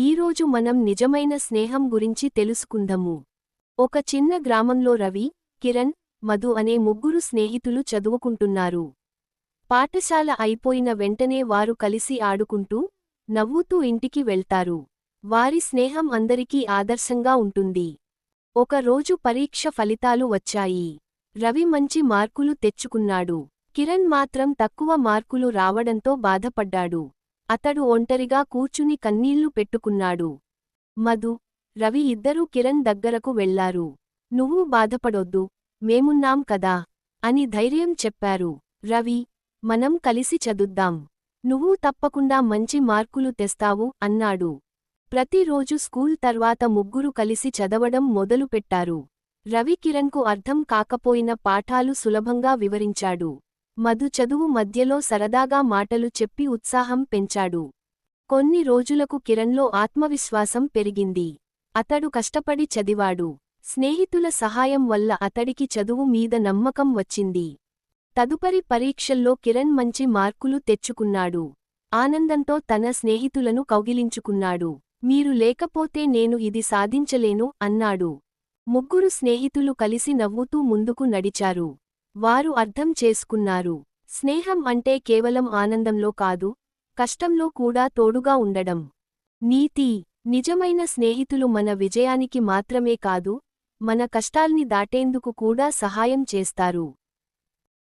ఈరోజు మనం నిజమైన స్నేహం గురించి తెలుసుకుందాము. ఒక చిన్న గ్రామంలో రవి కిరణ్ మధు అనే ముగ్గురు స్నేహితులు చదువుకుంటున్నారు. పాఠశాల అయిపోయిన వెంటనే వారు కలిసి ఆడుకుంటూ నవ్వుతూ ఇంటికి వెళ్తారు. వారి స్నేహం అందరికీ ఆదర్శంగా ఉంటుంది. ఒక రోజు పరీక్ష ఫలితాలు వచ్చాయి. రవి మంచి మార్కులు తెచ్చుకున్నాడు. కిరణ్ మాత్రం తక్కువ మార్కులు రావడంతో బాధపడ్డాడు. అతడు ఒంటరిగా కూర్చుని కన్నీళ్ళు పెట్టుకున్నాడు. మధు రవి ఇద్దరూ కిరణ్ దగ్గరకు వెళ్ళారు నువ్వు బాధపడొద్దు మేమున్నాం కదా అని ధైర్యం చెప్పారు. రవి మనం కలిసి చదుద్దాం. నువ్వు తప్పకుండా మంచి మార్కులు తెస్తావు అన్నాడు. ప్రతిరోజు స్కూల్ తర్వాత ముగ్గురు కలిసి చదవడం మొదలుపెట్టారు. రవి కిరణ్కు అర్థం కాకపోయిన పాఠాలు సులభంగా వివరించాడు. మధు చదువు మధ్యలో సరదాగా మాటలు చెప్పి ఉత్సాహం పెంచాడు. కొన్ని రోజులకు కిరణ్లో ఆత్మవిశ్వాసం పెరిగింది. అతడు కష్టపడి చదివాడు. స్నేహితుల సహాయం వల్ల అతడికి చదువు మీద నమ్మకం వచ్చింది. తదుపరి పరీక్షల్లో కిరణ్ మంచి మార్కులు తెచ్చుకున్నాడు. ఆనందంతో తన స్నేహితులను కౌగిలించుకున్నాడు. మీరు లేకపోతే నేను ఇది సాధించలేను అన్నాడు. ముగ్గురు స్నేహితులు కలిసి నవ్వుతూ ముందుకు నడిచారు. వారు అర్థం చేసుకున్నారు. స్నేహం అంటే కేవలం ఆనందంలో కాదు కష్టంలో కూడా తోడుగా ఉండడం. నీతి నిజమైన స్నేహితులు మన విజయానికి మాత్రమే కాదు మన కష్టాల్ని దాటేందుకు కూడా సహాయం చేస్తారు.